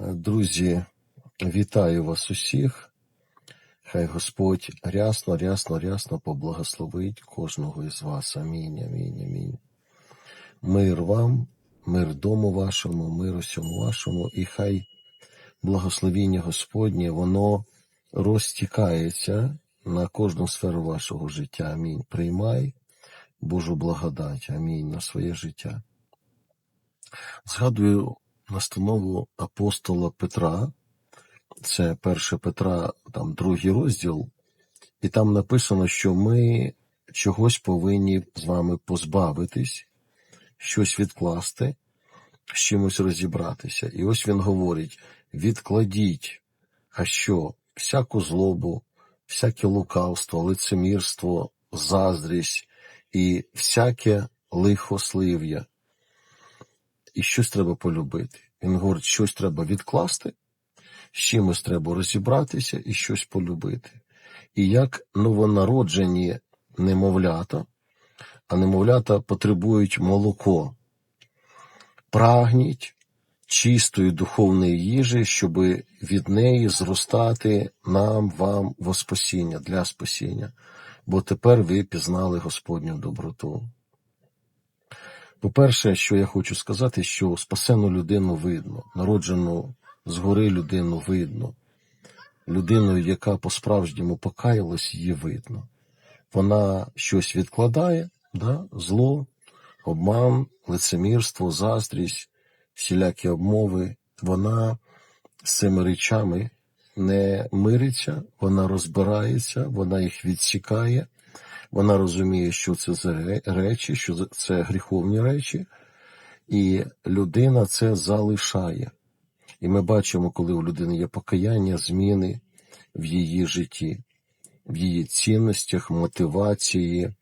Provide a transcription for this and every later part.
Друзі, вітаю вас усіх. Хай Господь рясно, рясно, рясно поблагословить кожного із вас. Амінь, амінь, амінь. Мир вам, мир дому вашому, мир усьому вашому, і хай благословіння Господнє, воно розтікається на кожну сферу вашого життя. Амінь. Приймай Божу благодать. Амінь на своє життя. Згадую настанову апостола Петра, це 1 Петра, там другий розділ, і там написано, що ми чогось повинні з вами позбавитись, щось відкласти, з чимось розібратися. І ось він говорить: відкладіть, а що? Всяку злобу, всяке лукавство, лицемірство, заздрість і всяке лихослив'я. І щось треба полюбити. Він говорить, щось треба відкласти, з чимось треба розібратися і щось полюбити. І як новонароджені немовлята, а немовлята потребують молоко, прагніть чистої духовної їжі, щоб від неї зростати нам, вам во спасіння, для спасіння, бо тепер ви пізнали Господню доброту. По-перше, що я хочу сказати, що спасену людину видно, народжену згори людину видно, людину, яка по-справжньому покаялась, її видно. Вона щось відкладає, да? зло, обман, лицемірство, заздрість, всілякі обмови. Вона з цими речами не мириться, вона розбирається, вона їх відсікає. Вона розуміє, що це за речі, що це гріховні речі, і людина це залишає. І ми бачимо, коли у людини є покаяння, зміни в її житті, в її цінностях, мотивації,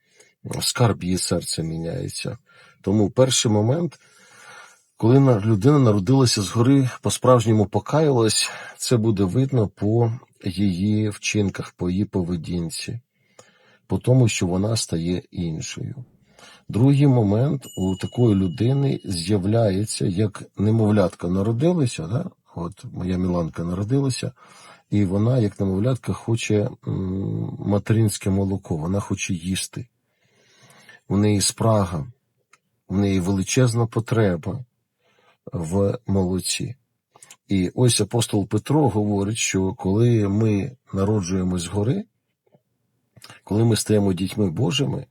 скарб її серця міняється. Тому перший момент, коли людина народилася згори, по-справжньому покаялась, це буде видно по її вчинках, по її поведінці по тому, що вона стає іншою. Другий момент у такої людини з'являється, як немовлятка народилася, да? от моя Міланка народилася, і вона, як немовлятка, хоче материнське молоко, вона хоче їсти. У неї спрага, у неї величезна потреба в молоці. І ось апостол Петро говорить, що коли ми народжуємось згори, коли ми стаємо дітьми Божими,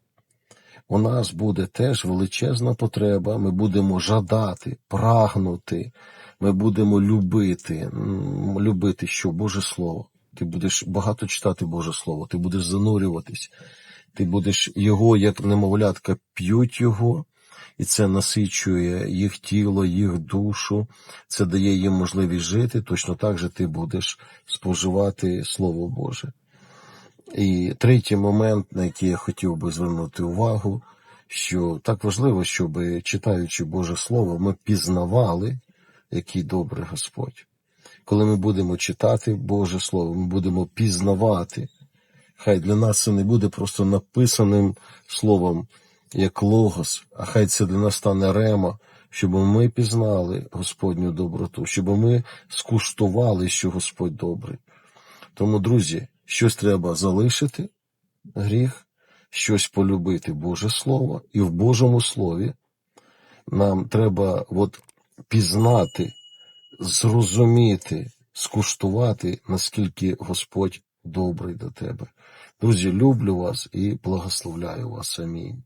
у нас буде теж величезна потреба, ми будемо жадати, прагнути, ми будемо любити, любити що Боже Слово. Ти будеш багато читати Боже Слово, ти будеш занурюватись, ти будеш його, як немовлятка, п'ють його, і це насичує їх тіло, їх душу, це дає їм можливість жити. Точно так же ти будеш споживати Слово Боже. І третій момент, на який я хотів би звернути увагу, що так важливо, щоб читаючи Боже Слово, ми пізнавали, який добрий Господь. Коли ми будемо читати Боже Слово, ми будемо пізнавати. Хай для нас це не буде просто написаним словом, як логос, а хай це для нас стане рема, щоб ми пізнали Господню доброту, щоб ми скуштували, що Господь добрий. Тому, друзі, щось треба залишити, гріх, щось полюбити Боже Слово, і в Божому Слові нам треба от пізнати, зрозуміти, скуштувати, наскільки Господь добрий до тебе. Друзі, люблю вас і благословляю вас. Амінь.